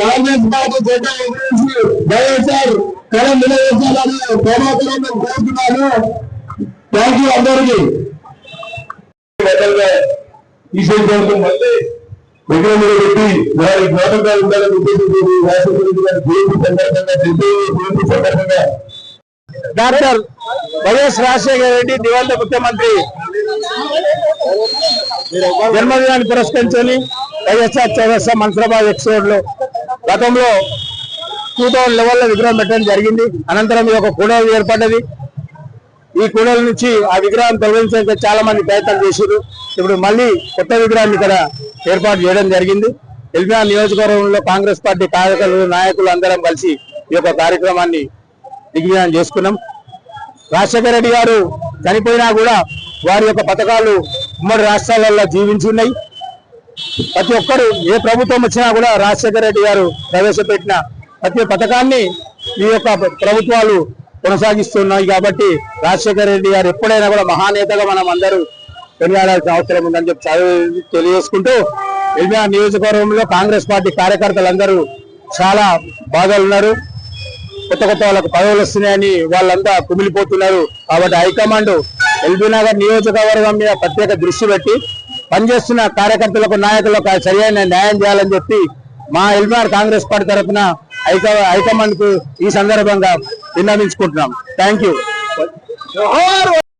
Congress party జెండా ఎగిరించి వైఎస్ఆర్ కళ నిలవేశాలని కోమాకులను కోరుతున్నాను థ్యాంక్ యూ అందరికీ తీసేయడానికి మళ్ళీ విగ్రహం పెట్టి వారి జ్ఞాపకాలు ఉండాలని ఉద్దేశించి రాష్ట్రపతి గారి జయంతి సందర్భంగా జయంతి సందర్భంగా డాక్టర్ వైఎస్ రాజశేఖర రెడ్డి దివంత ముఖ్యమంత్రి జన్మదినాన్ని పురస్కరించుకొని వైఎస్ఆర్ చౌరస్తా మన్సరాబాద్ ఎక్స్పోర్ట్ గతంలో టూ థౌజండ్ లెవెల్లో విగ్రహం పెట్టడం జరిగింది. అనంతరం ఇది ఒక కూడలు ఏర్పడ్డది. ఈ కూడల నుంచి ఆ విగ్రహం తొలగించడానికి చాలా మంది ప్రయత్నం చేశారు. ఇప్పుడు మళ్ళీ కొత్త విగ్రహాన్ని ఇక్కడ ఏర్పాటు చేయడం జరిగింది. ఎల్బిఆర్ నియోజకవర్గంలో కాంగ్రెస్ పార్టీ కార్యకర్తలు నాయకులు అందరం కలిసి ఈ యొక్క కార్యక్రమాన్ని దిగ్విజయం చేసుకున్నాం. రాజశేఖర రెడ్డి గారు చనిపోయినా కూడా వారి యొక్క పథకాలు ఉమ్మడి రాష్ట్రాలలో జీవించి ఉన్నాయి. ప్రతి ఒక్కరు ఏ ప్రభుత్వం వచ్చినా కూడా రాజశేఖర రెడ్డి గారు ప్రవేశపెట్టిన ప్రతి పథకాన్ని ఈ యొక్క ప్రభుత్వాలు కొనసాగిస్తున్నాయి కాబట్టి రాజశేఖర రెడ్డి గారు ఎప్పుడైనా కూడా మహానేతగా మనం అందరూ కొనియాడాల్సిన అవసరం ఉందని చెప్పి తెలియజేసుకుంటూ ఎల్బిఆర్ నియోజకవర్గంలో కాంగ్రెస్ పార్టీ కార్యకర్తలందరూ చాలా బాధలు ఉన్నారు. కొత్త కొత్త వాళ్ళకు పదవులు వస్తున్నాయని వాళ్ళంతా కుమిలిపోతున్నారు. కాబట్టి హైకమాండ్ ఎల్బీ నగర్ నియోజకవర్గం మీద ప్రత్యేక దృష్టి పెట్టి పనిచేస్తున్న కార్యకర్తలకు నాయకులకు సరైన న్యాయం చేయాలని చెప్పి మా ఎల్బీఆర్ కాంగ్రెస్ పార్టీ తరఫున హైక హైకమాండ్కు ఈ సందర్భంగా విన్నవించుకుంటున్నాం. Thank you